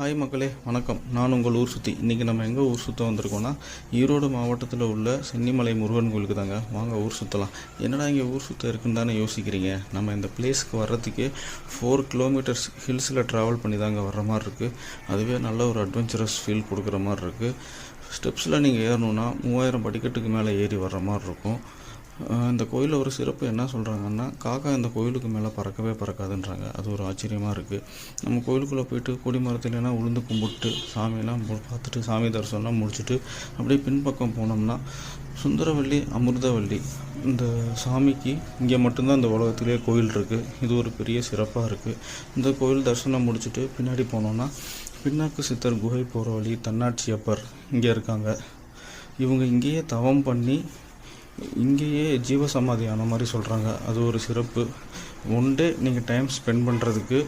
Hi மக்களே வணக்கம். நான் உங்கள் ஊர் சுற்றி இன்றைக்கி நம்ம எங்கே ஊர் சுற்ற வந்திருக்கோம்னா ஈரோடு மாவட்டத்தில் உள்ள சென்னிமலை முருகன் கோயிலுக்கு தாங்க. வாங்க ஊர் சுற்றலாம் என்னடா இங்கே ஊர் சுற்ற இருக்குன்னு தானே யோசிக்கிறீங்க? நம்ம இந்த பிளேஸ்க்கு வர்றதுக்கே ஃபோர் கிலோமீட்டர்ஸ் ஹில்ஸில் ட்ராவல் பண்ணி தாங்க வர்ற மாதிரி இருக்குது அதுவே நல்ல ஒரு அட்வென்ச்சரஸ் ஃபீல் கொடுக்குற மாதிரி இருக்குது ஸ்டெப்ஸில் நீங்கள் ஏறணுன்னா மூவாயிரம் படிக்கட்டுக்கு மேலே ஏறி வர்ற மாதிரி இருக்கும். இந்த கோயிலில் ஒரு சிறப்பு என்ன சொல்கிறாங்கன்னா காக்கா இந்த கோயிலுக்கு மேலே பறக்கவே பறக்காதுன்றாங்க. அது ஒரு ஆச்சரியமாக இருக்குது நம்ம கோயிலுக்குள்ளே போயிட்டு கொடி மரத்துலலாம் உளுந்து கும்பிட்டு சாமியெல்லாம் பார்த்துட்டு சாமி தரிசனம்லாம் முடிச்சுட்டு அப்படியே பின்பக்கம் போனோம்னா சுந்தரவள்ளி அமிர்தவள்ளி இந்த சாமிக்கு இங்கே மட்டும்தான் இந்த உலகத்திலே கோயில் இருக்குது இது ஒரு பெரிய சிறப்பாக இருக்குது இந்த கோயில் தரிசனம் முடிச்சுட்டு பின்னாடி போனோம்னா பின்னாக்கு சித்தர் குகை போகிற வழி தன்னாட்சியப்பர் இங்கே இருக்காங்க. இவங்க இங்கேயே தவம் பண்ணி இங்கேயே ஜீவசமாதி ஆன மாதிரி சொல்கிறாங்க அது ஒரு சிறப்பு. ஒன் டே நீங்கள் டைம் ஸ்பெண்ட் பண்ணுறதுக்கு